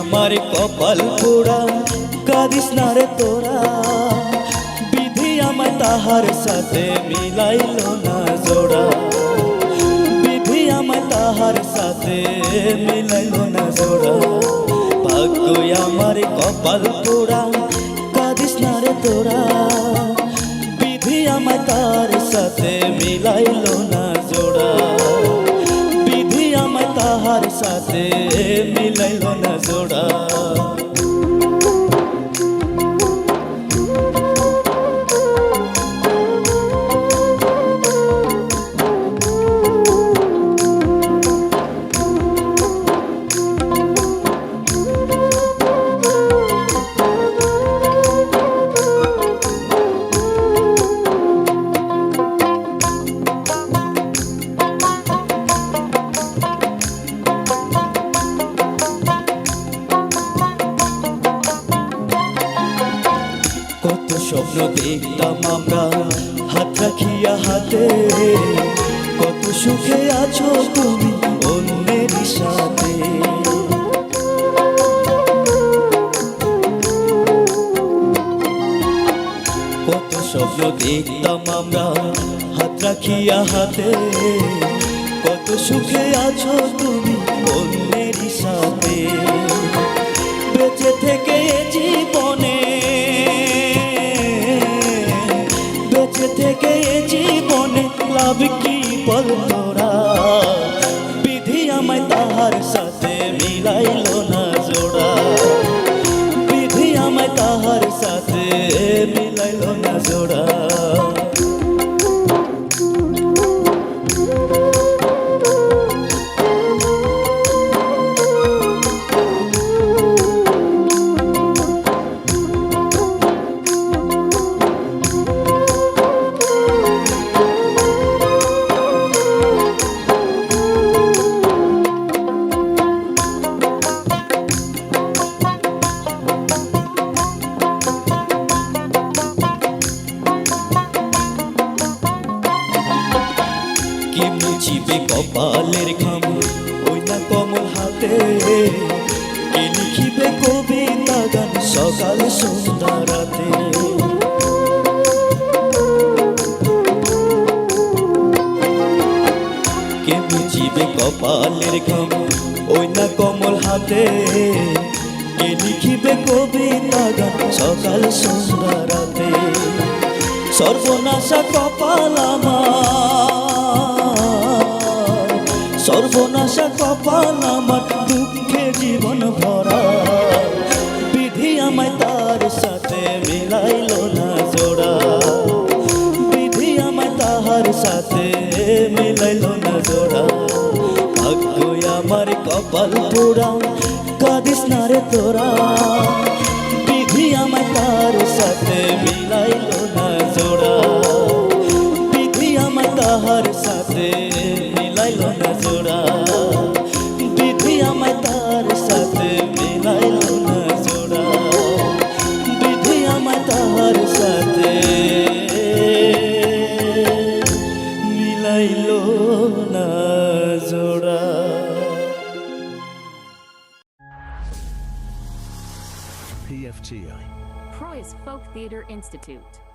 আমার কপাল পোড়া কাঁদিস না রে তোরা। বিধি আমার তাহার সাথে মিলাইল না জোড়া। বিধি আমার তাহার সাথে মিলাইল না জোড়া। ভাগ্যই আমার কপাল পোড়া মিলাইল না জোড়া। বিধি আমায় তাহার সাথে মিলাইল না জোড়া। স্বপ্ন দেখতাম আমরা। হাত রাখিয়া হাতে, কত সুখে আছো তুমি অন্যের সাথে। কত স্বপ্ন দেখতাম আমরা, হাত রাখিয়া হাতে। কত সুখে আছো তুমি অন্যের সাথে। বেঁচে থেকে জীবনে মিলাইল না জোড়া। কপালের ঘাম ওই না কমল হাতে। কে লিখিবে কবিতা গান সকাল সন্ধ্যা রাতে? কে মুছিবে কপালের খাম ওই না কমল হাতে? কে লিখিবে কবিতা গান সকাল সন্ধ্যা রাতে? সর্বনাশা কপাল আমার। সর্বনাশা কপাল আমার, দুঃখে জীবন ভরা। বিধি আমায় তার সাথে মিলাইল না জোড়া। বিধি আমায় তাহার সাথে মিলাইল না জোড়া। ভাগ্য আমার কপাল পোড়া, কাঁদিস না রে তোরা। বিধি আমায় তার সাথে মিলাইল না জোড়া। বিধি আমায় তাহার সাথে মিলাইল না PFTI. Proyas Folk Theatre Institute.